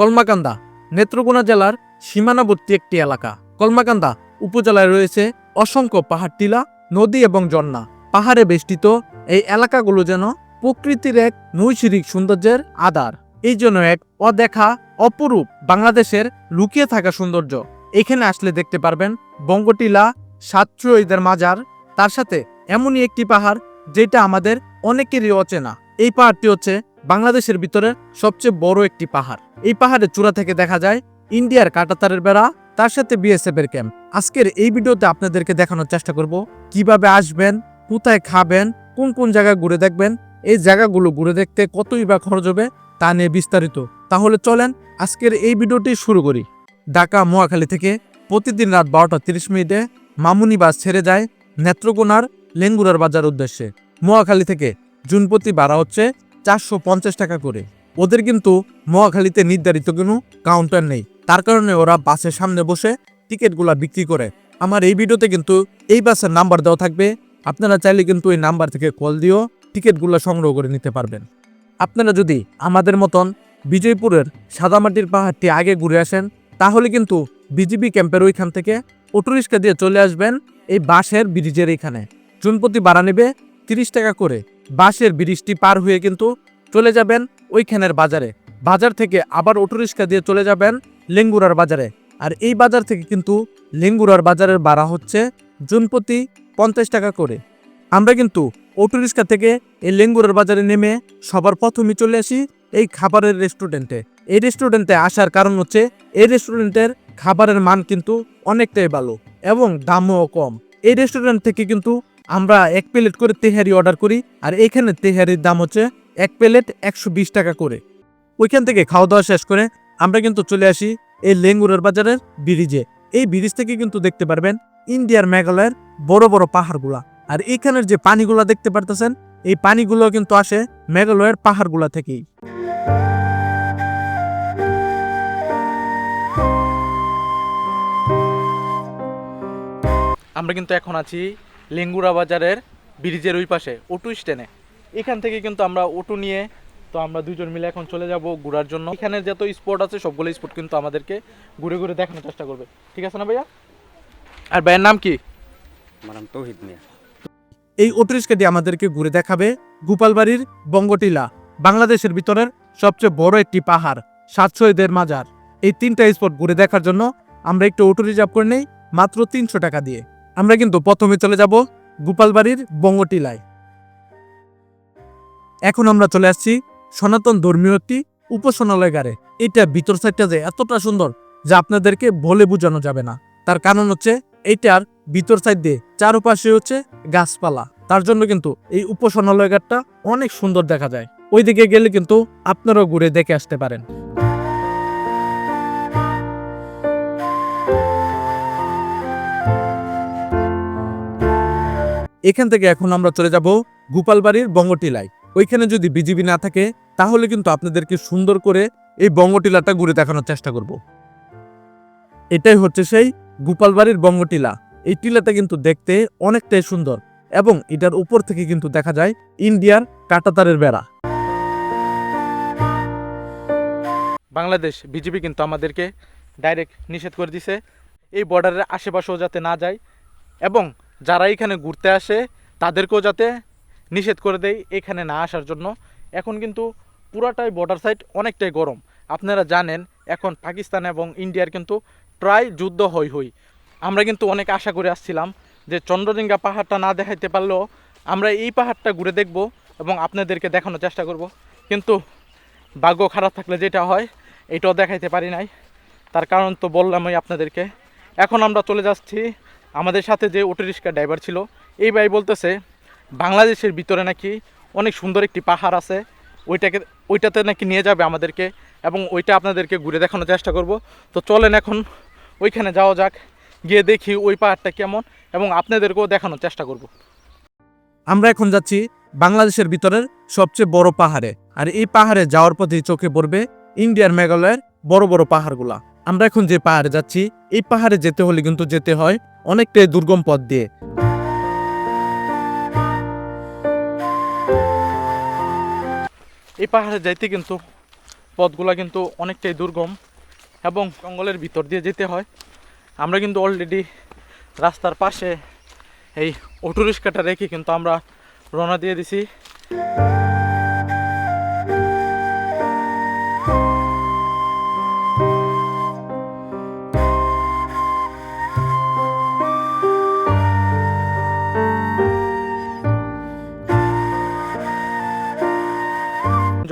কলমাকান্দা, নেত্রকোনা জেলার সীমানাবর্তী একটি এলাকা। কলমাকান্দা উপজেলায় রয়েছে অসংখ্য পাহাড় টিলা, নদী এবং ঝর্ণা। পাহাড়ে বেষ্টিত এই এলাকাগুলো যেন প্রকৃতির এক নৈসর্গিক সৌন্দর্যের আধার। এই জন্য এক অদেখা, অপরূপ বাংলাদেশের লুকিয়ে থাকা সৌন্দর্য। এখানে আসলে দেখতে পারবেন বঙ্গটিলা সাতশহীদের মাজার। তার সাথে এমনই একটি পাহাড়, যেটা আমাদের অনেকেরই অচেনা। এই পাহাড়টি হচ্ছে বাংলাদেশের ভিতরে সবচেয়ে বড় একটি পাহাড়। এই পাহাড়ের চূড়া থেকে দেখা যায় ইন্ডিয়ার কাটাতারের বেড়া, তার সাথে বিএসএফ এর ক্যাম্প। আজকের এই ভিডিওতে আপনাদেরকে দেখানোর চেষ্টা করব, কীভাবে আসবেন, কোথায় খাবেন, কোন কোন জায়গা ঘুরে দেখবেন, এই জায়গাগুলো ঘুরে দেখতে কতই বা খরচ হবে তা নিয়ে বিস্তারিত। তাহলে চলেন আজকের এই ভিডিওটি শুরু করি। ঢাকা মোয়াখালী থেকে প্রতিদিন রাত বারোটা তিরিশ মিনিটে মামুনি বাস ছেড়ে যায় নেত্রকোনার লেঙ্গুরার বাজার উদ্দেশ্যে। মোয়াখালী থেকে জুনপতি ভাড়া হচ্ছে চারশো পঞ্চাশ টাকা করে। ওদের কিন্তু মহাখালীতে নির্ধারিত কোনো কাউন্টার নেই। তার কারণে ওরা বাসের সামনে বসে টিকিটগুলা বিক্রি করে। আমার এই ভিডিওতে কিন্তু এই বাসের নাম্বার দেওয়া থাকবে। আপনারা চাইলে কিন্তু এই নাম্বার থেকে কল দিয়েও টিকিটগুলো সংগ্রহ করে নিতে পারবেন। আপনারা যদি আমাদের মতন বিজয়পুরের সাদামাটির পাহাড়টি আগে ঘুরে আসেন, তাহলে কিন্তু বিজিবি ক্যাম্পের ওইখান থেকে অটোরিক্সা দিয়ে চলে আসবেন এই বাসের ব্রিজের এইখানে জুনপতি বাড়া নেবে তিরিশ টাকা করে। বাঁশের ব্রিজটি পার হয়ে কিন্তু চলে যাবেন ওইখানের বাজারে। বাজার থেকে আবার অটোরিক্সা দিয়ে চলে যাবেন লেঙ্গুরার বাজারে। আর এই বাজার থেকে কিন্তু লেঙ্গুরার বাজারের ভাড়া হচ্ছে জুনপতি পঞ্চাশ টাকা করে। আমরা কিন্তু অটোরিক্সা থেকে এই লেঙ্গুরার বাজারে নেমে সবার প্রথমে চলে আসি এই খাবারের রেস্টুরেন্টে। এই রেস্টুরেন্টে আসার কারণ হচ্ছে এই রেস্টুরেন্টের খাবারের মান কিন্তু অনেকটাই ভালো এবং দামও কম। এই রেস্টুরেন্ট থেকে কিন্তু আমরা এক প্লেট করে তেহারি অর্ডার করি, আর এখানে তেহারির দাম হচ্ছে এক প্লেট একশো বিশ টাকা করে। ওইখান থেকে খাওয়া দাওয়া শেষ করে আমরা কিন্তু চলে আসি এই লেঙ্গুরের বাজারের ব্রিজে। এই ব্রিজ থেকে কিন্তু দেখতে পারবেন ইন্ডিয়ার মেঘালয়ের বড় বড় পাহাড়গুলা। আর এখানের যে পানিগুলা দেখতে পারতেছেন, এই পানিগুলো কিন্তু আসে মেঘালয়ের পাহাড়গুলা থেকেই। আমরা কিন্তু এখন আছি লেঙ্গুরা বাজারের ব্রিজের ওই পাশে অটো স্ট্যান্ডে এখান থেকে কিন্তু আমরা অটো নিয়ে তো আমরা দুজন মিলে এখন চলে যাব ঘোরার জন্য। এখানে যত স্পট আছে সবগুলো স্পট কিন্তু আমাদেরকে ঘুরে ঘুরে দেখানোর চেষ্টা করবে। ঠিক আছে না ভাইয়া? আর ভাইয়ের নাম কি? আমার নাম তৌহিদ মিয়া। এই অটোরিক্সাটি আমাদেরকে ঘুরে দেখাবে গোপালবাড়ির বঙ্গটিলা বাংলাদেশের ভিতরের সবচেয়ে বড় একটি পাহাড় সাতশোদের মাজার। এই তিনটা স্পট ঘুরে দেখার জন্য আমরা একটু অটো রিজার্ভ করে নেই মাত্র তিনশো টাকা দিয়ে। আমরা কিন্তু প্রথমে চলে যাব গোপালবাড়ির বঙ্গটিলায়। এখন আমরা চলে আসছি সনাতন ধর্মীয় একটি উপাসনালয়গারে এটা ভিতর সাইডটা যে এতটা সুন্দর যা আপনাদেরকে বলে বোঝানো যাবে না। তার কারণ হচ্ছে এইটার ভিতর সাইড দিয়ে চারপাশে হচ্ছে গাছপালা। তার জন্য কিন্তু এই উপাসনালয়গারটা অনেক সুন্দর দেখা যায়। ওইদিকে গেলে কিন্তু আপনারাও ঘুরে দেখে আসতে পারেন। এখান থেকে এখন আমরা চলে যাব গোপালবাড়ির বঙ্গটিলায়। ওইখানে যদি বিজিবি না থাকে, তাহলে কিন্তু আপনাদেরকে সুন্দর করে এই বঙ্গটিলাটা ঘুরে দেখানোর চেষ্টা করব। এটাই হচ্ছে সেই গোপালবাড়ির বঙ্গটিলা। এই টিলাটা কিন্তু দেখতে অনেকটাই সুন্দর এবং এটার উপর থেকে কিন্তু দেখা যায় ইন্ডিয়ার কাটাতারের বেড়া। বাংলাদেশ বিজেপি কিন্তু আমাদেরকে ডাইরেক্ট নিষেধ করে দিছে, এই বর্ডারের আশেপাশেও যাতে না যায় এবং যারা এখানে ঘুরতে আসে, তাদেরকেও যাতে নিষেধ করে দেয় এখানে না আসার জন্য। এখন কিন্তু পুরাটাই বর্ডার সাইড অনেকটাই গরম। আপনারা জানেন, এখন পাকিস্তান এবং ইন্ডিয়ার কিন্তু প্রায় যুদ্ধ হই হই। আমরা কিন্তু অনেক আশা করে আসছিলাম যে চন্দ্রডিঙ্গা পাহাড়টা না দেখাইতে পারলেও আমরা এই পাহাড়টা ঘুরে দেখব এবং আপনাদেরকে দেখানোর চেষ্টা করব। কিন্তু ভাগ্য খারাপ থাকলে যেটা হয়, এটাও দেখাইতে পারি নাই। তার কারণ তো বললামই আপনাদেরকে। এখন আমরা চলে যাচ্ছি আমাদের সাথে যে অটো রিক্সা ড্রাইভার ছিল, এই ভাই বলতেছে, বাংলাদেশের ভিতরে নাকি অনেক সুন্দর একটি পাহাড় আছে, ওইটাকে, ওইটাতে নাকি নিয়ে যাবে আমাদেরকে এবং ওইটা আপনাদেরকে ঘুরে দেখানোর চেষ্টা করব। তো চলেন এখন ওইখানে যাওয়া যাক, গিয়ে দেখি ওই পাহাড়টা কেমন এবং আপনাদেরকেও দেখানোর চেষ্টা করব। আমরা এখন যাচ্ছি বাংলাদেশের ভিতরের সবচেয়ে বড় পাহাড়ে। আর এই পাহাড়ে যাওয়ার পথে চোখে পড়বে ইন্ডিয়ার মেঘালয়ের বড় বড় পাহাড়গুলা। আমরা এখন যে পাহাড়ে যাচ্ছি, এই পাহাড়ে যেতে হলে কিন্তু যেতে হয় অনেকটাই দুর্গম পথ দিয়ে। এই পাহাড়ে যাইতে কিন্তু পথগুলা কিন্তু অনেকটাই দুর্গম এবং জঙ্গলের ভিতর দিয়ে যেতে হয়। আমরা কিন্তু অলরেডি রাস্তার পাশে এই অটো রিক্সাটা রেখে কিন্তু আমরা রওনা দিয়ে দিছি।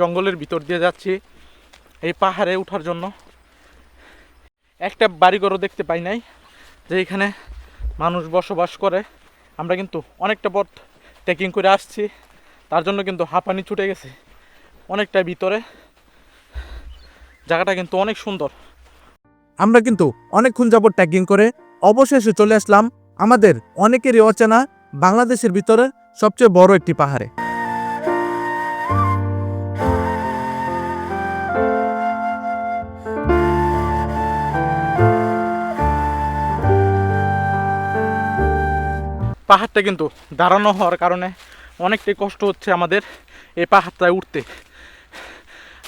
জঙ্গলের ভিতর দিয়ে যাচ্ছি এই পাহাড়ে ওঠার জন্য। একটা বাড়িঘরও দেখতে পাই নাই, যে এখানে মানুষ বসবাস করে। আমরা কিন্তু অনেকটা পথ ট্রেকিং করে আসছি, তার জন্য কিন্তু হাঁপানি ছুটে গেছে অনেকটা ভিতরে। জায়গাটা কিন্তু অনেক সুন্দর। আমরা কিন্তু অনেকক্ষণ যাবত ট্যাগিং করে অবশেষে চলে আসলাম আমাদের অনেকেরই অচেনা বাংলাদেশের ভিতরে সবচেয়ে বড় একটি পাহাড়ে। পাহাড়টা কিন্তু দাঁড়ানো হওয়ার কারণে অনেকটাই কষ্ট হচ্ছে আমাদের এই পাহাড়টায় উঠতে।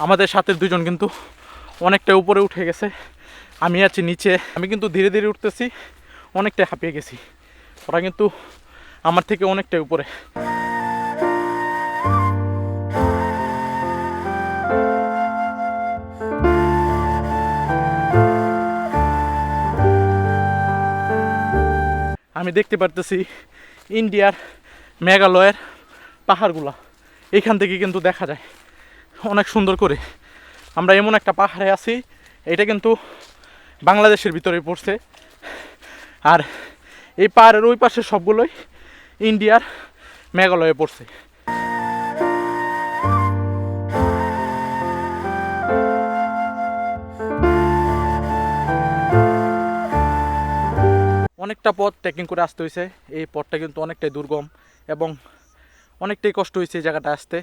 আমাদের সাথে দুজন কিন্তু অনেকটা উপরে উঠে গেছে। আমি আছি নিচে। আমি কিন্তু ধীরে ধীরে উঠতেছি অনেকটাই হাঁপিয়ে গেছি। ওরা কিন্তু আমার থেকে অনেকটাই উপরে। আমি দেখতে পারতেছি ইন্ডিয়ার মেঘালয়ের পাহাড়গুলা। এখান থেকে কিন্তু দেখা যায়। অনেক সুন্দর করে। আমরা এমন একটা পাহাড়ে আছি, এটা কিন্তু বাংলাদেশের ভিতরে পড়ছে। আর এই পাহাড়ের ওই পাশে সবগুলোই ইন্ডিয়ার মেঘালয়ে পড়ছে। অনেকটা পথ ট্রেকিং করে আসতে হয়েছে এই পথটা কিন্তু অনেকটাই দুর্গম এবং অনেকটাই কষ্ট হয়েছে এই জায়গাটা আসতে।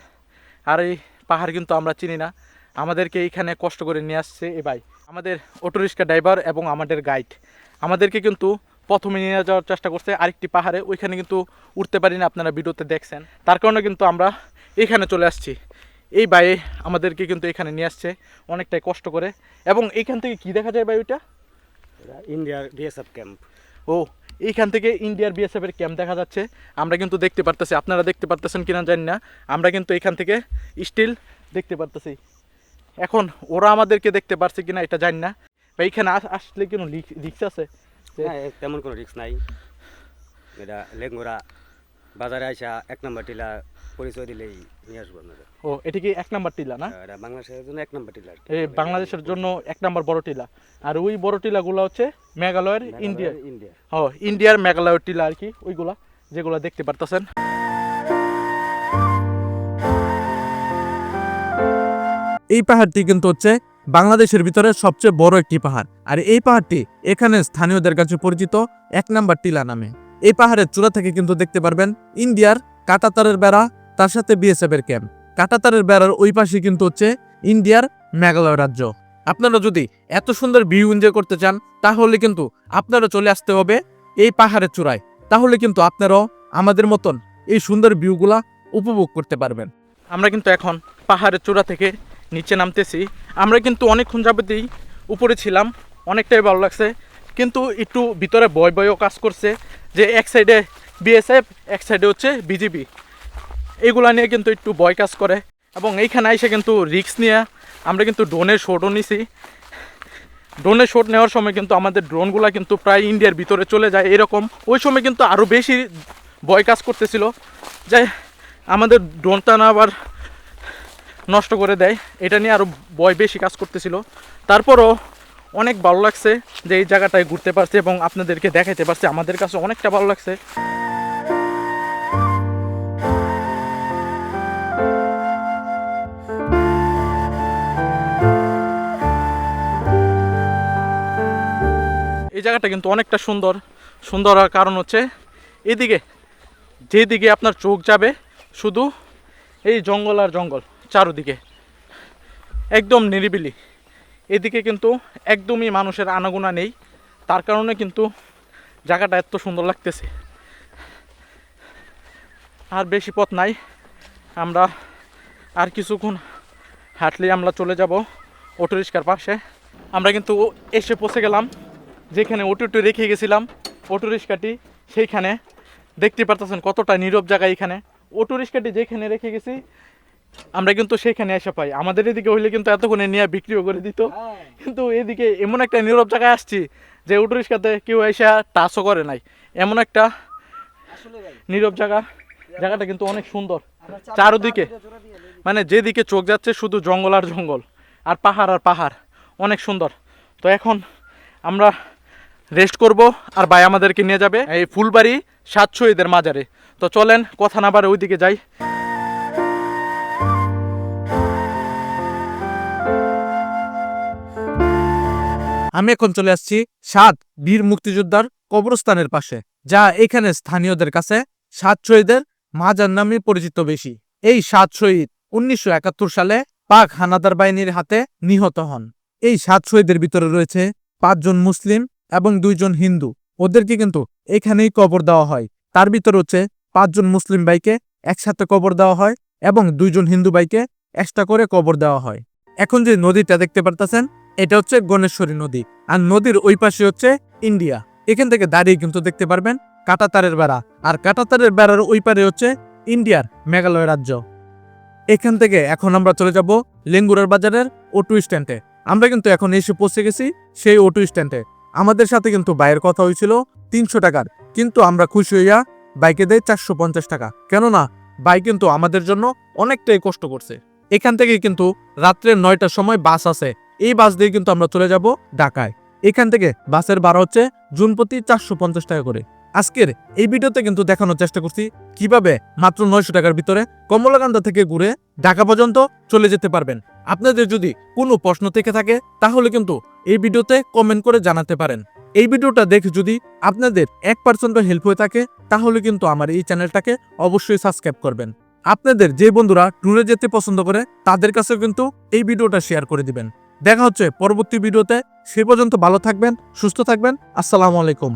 আর এই পাহাড় কিন্তু আমরা চিনি না। আমাদেরকে এইখানে কষ্ট করে নিয়ে আসছে এ ভাই। আমাদের অটো রিক্সা ড্রাইভার এবং আমাদের গাইড আমাদেরকে কিন্তু প্রথমে নিয়ে যাওয়ার চেষ্টা করছে আরেকটি পাহাড়ে। ওইখানে কিন্তু উঠতে পারি না, আপনারা ভিডিওতে দেখছেন। তার কারণে কিন্তু আমরা এইখানে চলে আসছি। এই বাইয়ে আমাদেরকে কিন্তু এখানে নিয়ে আসছে অনেকটাই কষ্ট করে। এবং এইখান থেকে কি দেখা যায় ভাই ওইটা? ইন্ডিয়ার বিএসএফ ক্যাম্প ও, এইখান থেকে ইন্ডিয়ার বিএসএফ এর ক্যাম্প দেখা যাচ্ছে। আমরা কিন্তু দেখতে পারতেছি, আপনারা দেখতে পারতেছেন কিনা জানি না। আমরা কিন্তু এখান থেকে স্টিল দেখতে পারতেছি। এখন ওরা আমাদেরকে দেখতে পারছে কিনা এটা জানি না। বা এইখানে আস- আসলে কোনো রিক্স আছে? হ্যাঁ তেমন কোনো রিক্স নাই। এটা লেঙ্গুরা বাজারে আসা এক নম্বর টিলা পরিচয় দিলেই নিয়ে আসব আপনাদের। ও এটা কি এক নাম্বার টিলা না? এটা বাংলাদেশের জন্য এক নম্বর টিলা এই বাংলাদেশের জন্য এক নাম্বার বড় টিলা। আর ওই বড় টিলাগুলো হচ্ছে মেঘালয়ের মেঘালয়ের ইন্ডিয়া ইন্ডিয়া। ও ইন্ডিয়ার মেঘালয়ের টিলা আর কি ওইগুলা যেগুলো দেখতে পারতেছেন। এই পাহাড়টি কিন্তু হচ্ছে বাংলাদেশের ভিতরে সবচেয়ে বড় একটি পাহাড়। আর এই পাহাড়টি এখানে স্থানীয়দের কাছে পরিচিত এক নাম্বার টিলা নামে। এই পাহাড়ের চূড়া থেকে কিন্তু দেখতে পারবেন ইন্ডিয়ার কাটাতারের বেড়া, তার সাথে বিএসএফ এর ক্যাম্প। কাটাতারের বেড়ার ওই পাশে কিন্তু হচ্ছে ইন্ডিয়ার মেঘালয় রাজ্য। আপনারা যদি এত সুন্দর ভিউ এনজয় করতে চান, তাহলে কিন্তু আপনারা চলে আসতে হবে এই পাহাড়ের চূড়ায়। তাহলে কিন্তু আপনারাও আমাদের মতন এই সুন্দর ভিউগুলা উপভোগ করতে পারবেন। আমরা কিন্তু এখন পাহাড়ের চূড়া থেকে নিচে নামতেছি। আমরা কিন্তু অনেকক্ষণ যাবতেই উপরে ছিলাম। অনেকটাই ভালো লাগছে। কিন্তু একটু ভিতরে ভয় ভয়ও কাজ করছে যে এক সাইডে বিএসএফ এক সাইডে হচ্ছে বিজিবি এগুলা নিয়ে কিন্তু একটু ভয় কাজ করে। এবং এইখানে এসে কিন্তু রিক্স নিয়ে আমরা কিন্তু ড্রোনের শটও নিছি। ড্রোনের শট নেওয়ার সময় কিন্তু আমাদের ড্রোনগুলো কিন্তু প্রায় ইন্ডিয়ার ভিতরে চলে যায় এরকম। ওই সময় কিন্তু আরও বেশি ভয় কাজ করতেছিল। যে আমাদের ড্রোনটা না আবার নষ্ট করে দেয়। এটা নিয়ে আরও ভয় বেশি কাজ করতেছিল। তারপরও অনেক ভালো লাগছে যে এই জায়গাটায় ঘুরতে পারছি এবং আপনাদেরকে দেখাইতে পারছি। আমাদের কাছে অনেকটা ভালো লাগছে। এই জায়গাটা কিন্তু অনেকটা সুন্দর। সুন্দর কারণ হচ্ছে এদিকে, যেদিকে আপনার চোখ যাবে, শুধু এই জঙ্গল আর জঙ্গল, চারোদিকে। একদম নিরিবিলি। এদিকে কিন্তু একদমই মানুষের আনাগোনা নেই। তার কারণে কিন্তু জায়গাটা এত সুন্দর লাগতেছে। আর বেশি পথ নাই। আমরা আর কিছুক্ষণ হাঁটলেই আমরা চলে যাব অটো রিক্সার পাশে। আমরা কিন্তু এসে পৌঁছে গেলাম। যেখানে অটোটি রেখে গেছিলাম অটো রিক্সাটি সেইখানে। দেখতে পারতেছেন কতটা নীরব জায়গা এখানে। অটো রিক্সাটি যেখানে রেখে গেছি আমরা কিন্তু সেখানে এসে পাই। আমাদের এদিকে হইলে কিন্তু এতক্ষণে নিয়ে বিক্রিও করে দিত। কিন্তু এদিকে এমন একটা নীরব জায়গায় আসছি যে রিক্সাতে কেউ এসে টাচও করে নাই। এমন একটা নীরব জায়গা। জায়গাটা কিন্তু অনেক সুন্দর। চারোদিকে মানে যেদিকে চোখ যাচ্ছে শুধু জঙ্গল আর জঙ্গল। আর পাহাড় আর পাহাড়। অনেক সুন্দর। তো এখন আমরা রেস্ট করব আর ভাই আমাদেরকে নিয়ে যাবে। এই ফুলবাড়ি সাতশো ঈদের মাজারে। তো চলেন কথা না বারে ওইদিকে যাই। আমি এখন চলে আসছি সাত বীর মুক্তিযোদ্ধার কবরস্থানের পাশে, যা এখানে স্থানীয়দের কাছে সাত শহীদের মাজার নামে পরিচিত বেশি। এই সাত শহীদ উনিশশো একাত্তর সালে পাক হানাদার বাহিনীর হাতে নিহত হন। এই সাত শহীদের ভিতরে রয়েছে পাঁচজন মুসলিম এবং দুইজন হিন্দু। ওদেরকে কিন্তু এখানেই কবর দেওয়া হয়। তার ভিতর হচ্ছে পাঁচজন মুসলিম ভাইকে একসাথে কবর দেওয়া হয় এবং দুইজন হিন্দু ভাইকে এক্সট্রা করে কবর দেওয়া হয়। এখন যে নদীটা দেখতে পারতেছেন এটা হচ্ছে গণেশ্বরী নদী, আর নদীর ওই পাশে হচ্ছে ইন্ডিয়া। এখান থেকে দাঁড়িয়ে কিন্তু দেখতে পারবেন কাটাতারের বেড়া, আর কাটাতারের বেড়ার ওই পারে হচ্ছে ইন্ডিয়ার মেঘালয় রাজ্য। এখান থেকে এখন আমরা চলে যাব লেঙ্গুরার বাজারের অটো স্ট্যান্ডে আমরা কিন্তু এখন এসে পৌঁছে গেছি সেই অটো স্ট্যান্ডে আমাদের সাথে কিন্তু বাইয়ের কথা হয়েছিল তিনশো টাকার, কিন্তু আমরা খুশি হইয়া বাইকে দেয় চারশো পঞ্চাশ টাকা। কেননা বাইক কিন্তু আমাদের জন্য অনেকটাই কষ্ট করছে। এখান থেকে কিন্তু রাত্রে নয়টার সময় বাস আছে। এই বাস দিয়ে কিন্তু আমরা চলে যাব ঢাকায়। এখান থেকে বাসের ভাড়া হচ্ছে জুন প্রতি চারশো পঞ্চাশ টাকা করে। আজকের এই ভিডিওতে কিন্তু দেখানোর চেষ্টা করছি কীভাবে মাত্র নয়শো টাকার ভিতরে কমলাকান্দা থেকে ঘুরে ঢাকা পর্যন্ত চলে যেতে পারবেন। আপনাদের যদি কোনো প্রশ্ন থেকে থাকে, তাহলে কিন্তু এই ভিডিওতে কমেন্ট করে জানাতে পারেন। এই ভিডিওটা দেখে যদি আপনাদের এক পার্সেন্টও হেল্প হয়ে থাকে, তাহলে কিন্তু আমার এই চ্যানেলটাকে অবশ্যই সাবস্ক্রাইব করবেন। আপনাদের যে বন্ধুরা ট্যুরে যেতে পছন্দ করে, তাদের কাছেও কিন্তু এই ভিডিওটা শেয়ার করে দিবেন। দেখা হচ্ছে পরবর্তী ভিডিওতে। সে পর্যন্ত ভালো থাকবেন সুস্থ থাকবেন। আসসালামু আলাইকুম।